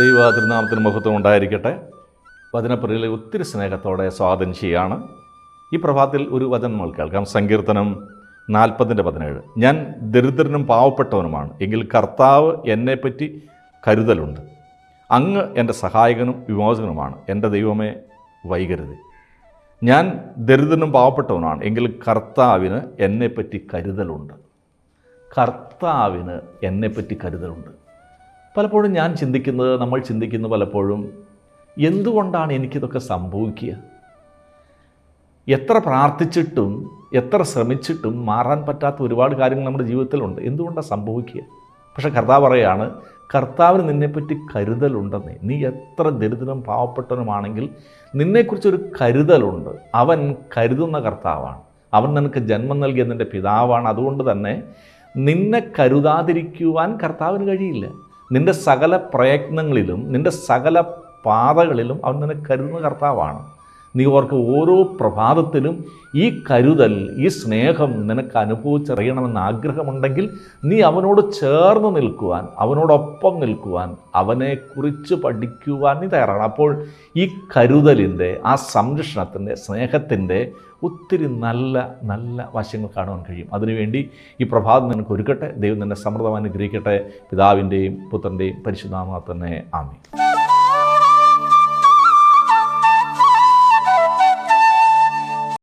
ദൈവ തിരുനാമത്തിന് മഹത്വം ഉണ്ടായിരിക്കട്ടെ. വചനപ്രിയിലെ ഒത്തിരി സ്നേഹത്തോടെ സ്വാഗതം ചെയ്യാണ്. ഈ പ്രഭാതത്തിൽ ഒരു വചനം നമ്മൾ കേൾക്കാം. സങ്കീർത്തനം നാൽപ്പതിന്റെ പതിനേഴ്. ഞാൻ ദരിദ്രനും പാവപ്പെട്ടവനുമാണ്. എങ്കിൽ കർത്താവ് എന്നെപ്പറ്റി കരുതലുണ്ട്. അങ്ങ് എന്റെ സഹായകനും വിമോചകനുമാണ്. എന്റെ ദൈവമേ വൈകരുത്. ഞാൻ ദരിദ്രനും പാവപ്പെട്ടവനാണ് എങ്കിൽ കർത്താവിന് എന്നെപ്പറ്റി കരുതലുണ്ട്. കർത്താവിന് എന്നെപ്പറ്റി കരുതലുണ്ട്. പലപ്പോഴും ഞാൻ ചിന്തിക്കുന്നത് നമ്മൾ ചിന്തിക്കുന്ന പലപ്പോഴും എന്തുകൊണ്ടാണ് എനിക്കിതൊക്കെ സംഭവിക്കുക? എത്ര പ്രാർത്ഥിച്ചിട്ടും എത്ര ശ്രമിച്ചിട്ടും മാറാൻ പറ്റാത്ത ഒരുപാട് കാര്യങ്ങൾ നമ്മുടെ ജീവിതത്തിലുണ്ട്. എന്തുകൊണ്ടാണ് സംഭവിക്കുക? പക്ഷേ കർത്താവ് പറയാണ് കർത്താവിന് നിന്നെപ്പറ്റി കരുതലുണ്ടെന്നേ. നീ എത്ര ദരിദ്രനും പാവപ്പെട്ടവനുമാണെങ്കിൽ നിന്നെക്കുറിച്ചൊരു കരുതലുണ്ട്. അവൻ കരുതുന്ന കർത്താവാണ്. അവൻ നിനക്ക് ജന്മം നൽകിയ നിന്റെ പിതാവാണ്. അതുകൊണ്ട് തന്നെ നിന്നെ കരുതാതിരിക്കുവാൻ കർത്താവിന് കഴിയില്ല. നിന്റെ സകല പ്രയത്നങ്ങളിലും നിന്റെ സകല പാതകളിലും അവൻ നിന്നെ കരുതുന്ന കർത്താവാണ്. നീ ഓർക്ക് ഓരോ പ്രഭാതത്തിലും ഈ കരുതൽ ഈ സ്നേഹം നിനക്ക് അനുഭവിച്ചറിയണമെന്ന് ആഗ്രഹമുണ്ടെങ്കിൽ നീ അവനോട് ചേർന്ന് നിൽക്കുവാൻ അവനോടൊപ്പം നിൽക്കുവാൻ അവനെക്കുറിച്ച് പഠിക്കുവാൻ നീ തയ്യാറാണ്. അപ്പോൾ ഈ കരുതലിന്റെ ആ സംരക്ഷണത്തിന്റെ സ്നേഹത്തിന്റെ ഒത്തിരി നല്ല നല്ല വശങ്ങൾ കാണുവാൻ കഴിയും. അതിനുവേണ്ടി ഈ പ്രഭാതം നിനക്ക് ഒരുക്കട്ടെ. ദൈവം നിന്നെ സമൃദ്ധമായി അനുഗ്രഹിക്കട്ടെ. പിതാവിന്റെയും പുത്രന്റെയും പരിശുദ്ധാമ തന്നെ. ആമി